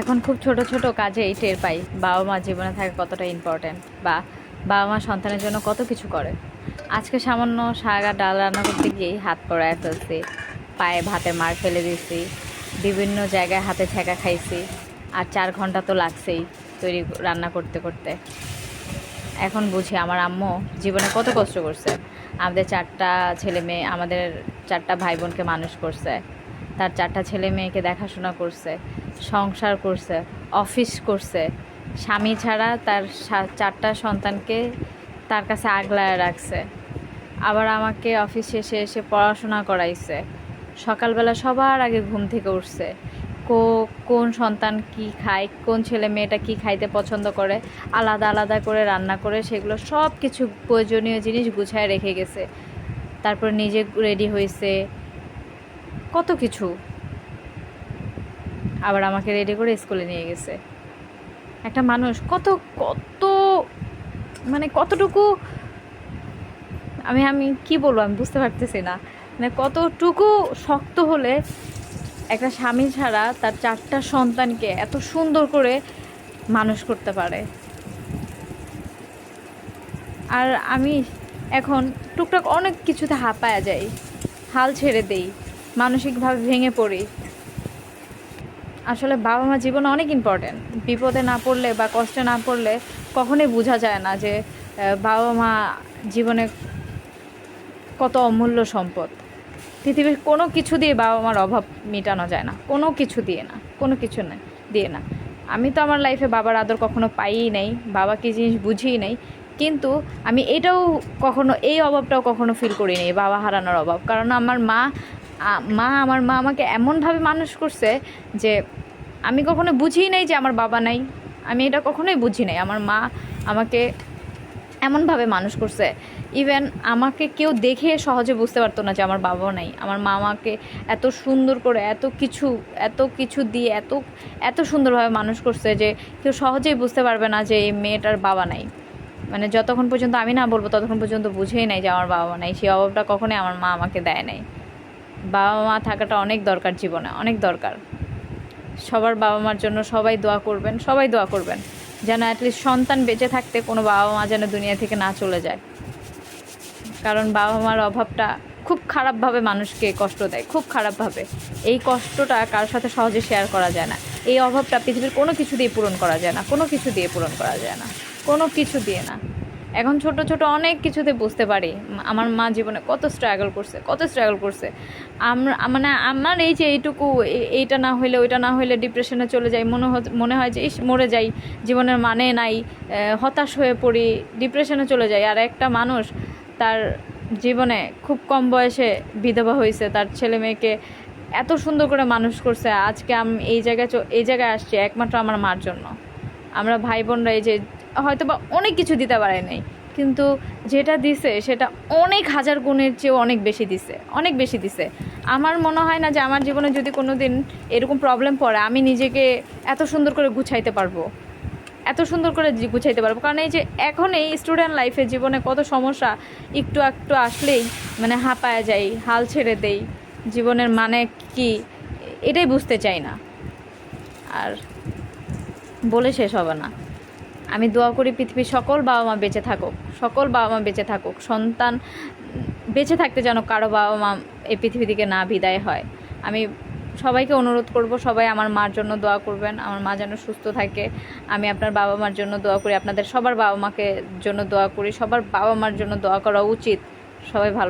এখন খুব ছোট ছোট কাজেই টের পাই বাবা মা জীবনে থাকা কতটা ইম্পর্ট্যান্ট বা বাবা মা সন্তানের জন্য কত কিছু করে। আজকে সামান্য আর ডাল রান্না করতে গিয়েই হাত পড়ায় ফেলছি, পায়ে ভাতে মার ফেলে দিয়েছি, বিভিন্ন জায়গায় হাতে ছেঁকা খাইছি আর চার ঘণ্টা তো লাগছেই তৈরি রান্না করতে করতে। এখন বুঝি আমার আম্মু জীবনে কত কষ্ট করছে। আমাদের চারটা ছেলে মেয়ে, আমাদের চারটা ভাই বোনকে মানুষ করছে, তার চারটা ছেলে মেয়েকে দেখাশোনা করছে সংসার করছে, অফিস করছে, স্বামী ছাড়া তার চারটা সন্তানকে তার কাছে আগলায় রাখছে। আবার আমাকে অফিস শেষে এসে পড়াশোনা করাইছে। সকালবেলা সবার আগে ঘুম থেকে উঠছে। কো কোন সন্তান কি খায়, কোন ছেলে মেয়েটা কি খাইতে পছন্দ করে, আলাদা আলাদা করে রান্না করে, সেগুলো সব কিছু প্রয়োজনীয় জিনিস গুছায় রেখে গেছে। তারপর নিজে রেডি হয়েছে কত কিছু। আবার আমাকে রেডি করে স্কুলে নিয়ে গেছে। একটা মানুষ কত কত মানে কতটুকু, আমি আমি কি বলব, আমি বুঝতে পারতেছি না। মানে কতটুকু শক্ত হলে একটা স্বামী ছাড়া তার চারটা সন্তানকে এত সুন্দর করে মানুষ করতে পারে। আর আমি এখন টুকটাক অনেক কিছুতে হাঁপায়া যাই, হাল ছেড়ে দেই, মানসিকভাবে ভেঙে পড়ি। আসলে বাবা মা জীবনে অনেক ইম্পর্ট্যান্ট বিপদে না পড়লে বা কষ্টে না পড়লে কখনোই বোঝা যায় না যে বাবা মা জীবনে কত অমূল্য সম্পদ। পৃথিবীর কোনো কিছু দিয়ে বাবা মার অভাব মেটানো যায় না। কোনো কিছু দিয়ে না, কোনো কিছু না, দিয়ে না। আমি তো আমার লাইফে বাবার আদর কখনো পাইই নাই বাবা কি জিনিস বুঝিই নাই। কিন্তু আমি এটাও কখনো, এই অভাবটাও কখনো ফিল করি নাই বাবা হারানোর অভাব। কারণ আমার মা মা আমার, মা আমাকে এমনভাবে মানুষ করছে যে আমি কখনো বুঝিই নাই যে আমার বাবা নাই। আমি এটা কখনোই বুঝি নাই। আমার মা আমাকে এমনভাবে মানুষ করছে। ইভেন আমাকে কেউ দেখে সহজে বুঝতে পারতো না যে আমার বাবাও নাই। আমার মা আমাকে এত সুন্দর করে এত কিছু এত কিছু দিয়ে এত এত সুন্দরভাবে মানুষ করছে যে কেউ সহজেই বুঝতে পারবে না যে এই মেয়েটার বাবা নাই। মানে যতক্ষণ পর্যন্ত আমি না বলব, ততক্ষণ পর্যন্ত বুঝেই নাই যে আমার বাবা নাই। সেই অভাবটা কখনোই আমার মা আমাকে দেয় নাই। বাবা মা থাকাটা অনেক দরকার জীবনে, অনেক দরকার। সবার বাবা মার জন্য সবাই দোয়া করবেন, সবাই দোয়া করবেন। যেন অ্যাটলিস্ট সন্তান বেঁচে থাকতে কোনো বাবা মা যেন দুনিয়া থেকে না চলে যায়। কারণ বাবা মার অভাবটা খুব খারাপভাবে মানুষকে কষ্ট দেয়, খুব খারাপভাবে। এই কষ্টটা কারোর সাথে সহজে শেয়ার করা যায় না। এই অভাবটা পৃথিবীর কোনো কিছু দিয়ে পূরণ করা যায় না, কোনো কিছু দিয়ে পূরণ করা যায় না, কোনো কিছু দিয়ে না। এখন ছোট ছোট অনেক কিছুতে বুঝতে পারি আমার মা জীবনে কত স্ট্রাগল করছে, কত স্ট্রাগল করছে। আমরা মানে আমার এই যে এইটুকু এইটা না হইলে ওইটা না হইলে ডিপ্রেশনে চলে যাই, মনে মনে হয় যে ইস, মরে যাই, জীবনের মানে নাই হতাশ হয়ে পড়ি ডিপ্রেশনে চলে যাই। আর একটা মানুষ তার জীবনে খুব কম বয়সে বিধবা হয়েছে, তার ছেলে মেয়েকে এত সুন্দর করে মানুষ করছে, আজকে আমি এই জায়গায় এই জায়গায় আসছি, একমাত্র আমার মার জন্য। আমরা ভাই বোনরা এই যে হয়তো বা অনেক কিছু দিতে পারে নাই। কিন্তু যেটা দিছে, সেটা অনেক হাজার গুণের চেয়েও অনেক বেশি দিছে, অনেক বেশি দিছে। আমার মনে হয় না যে আমার জীবনে যদি কোনো দিন এরকম প্রবলেম পড়ে, আমি নিজেকে এত সুন্দর করে গুছাইতে পারব। এত সুন্দর করে গুছাইতে পারব। কারণ এই যে এখন এই স্টুডেন্ট লাইফে জীবনে কত সমস্যা, একটু একটু আসলেই মানে হাঁপায়া যাই, হাল ছেড়ে দেই, জীবনের মানে কি এটাই বুঝতে চাই না। আর বলে শেষ হবে না। আমি দোয়া করি পৃথিবীর সকল বাবা মা বেঁচে থাকুক, সকল বাবা মা বেঁচে থাকুক, সন্তান বেঁচে থাকতে যেন কারও বাবা মা এই পৃথিবী থেকে না বিদায় হয়। আমি সবাইকে অনুরোধ করব, সবাই আমার মার জন্য দোয়া করবেন, আমার মা যেন সুস্থ থাকে। আমি আপনার বাবা মার জন্য দোয়া করি, আপনাদের সবার বাবা মাকে জন্য দোয়া করি, সবার বাবা মার জন্য দোয়া করা উচিত। সবাই ভালো